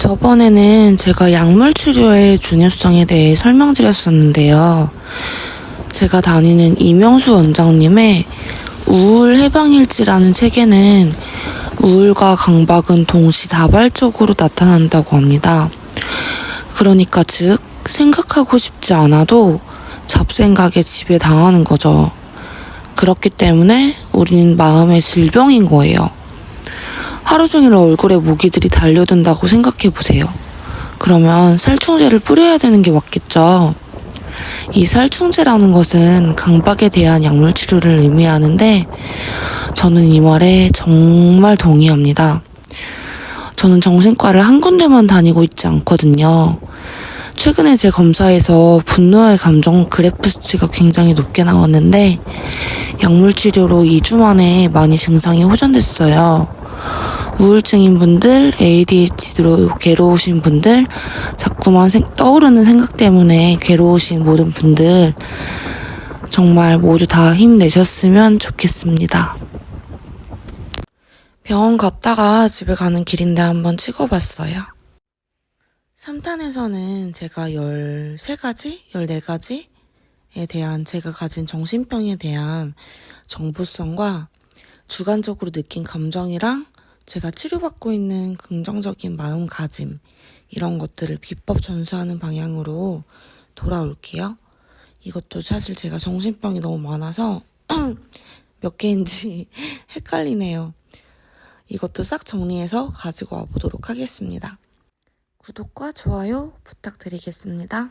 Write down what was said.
저번에는 제가 약물 치료의 중요성에 대해 설명드렸었는데요. 제가 다니는 이명수 원장님의 우울 해방일지라는 책에는 우울과 강박은 동시다발적으로 나타난다고 합니다. 그러니까 즉 생각하고 싶지 않아도 잡생각에 지배당하는 거죠. 그렇기 때문에 우리는 마음의 질병인 거예요. 하루 종일 얼굴에 모기들이 달려든다고 생각해 보세요. 그러면 살충제를 뿌려야 되는 게 맞겠죠. 이 살충제라는 것은 강박에 대한 약물 치료를 의미하는데 저는 이 말에 정말 동의합니다. 저는 정신과를 한 군데만 다니고 있지 않거든요. 최근에 제 검사에서 분노의 감정 그래프 수치가 굉장히 높게 나왔는데 약물 치료로 2주 만에 많이 증상이 호전됐어요. 우울증인 분들, ADHD로 괴로우신 분들, 자꾸만 생- 떠오르는 생각 때문에 괴로우신 모든 분들, 정말 모두 다 힘내셨으면 좋겠습니다. 병원 갔다가 집에 가는 길인데 한번 찍어봤어요. 3탄에서는 제가 13가지? 14가지에 대한 제가 가진 정신병에 대한 정보성과 주관적으로 느낀 감정이랑 제가 치료받고 있는 긍정적인 마음가짐 이런 것들을 비법 전수하는 방향으로 돌아올게요. 이것도 사실 제가 정신병이 너무 많아서 몇 개인지 헷갈리네요. 이것도 싹 정리해서 가지고 와보도록 하겠습니다. 구독과 좋아요 부탁드리겠습니다.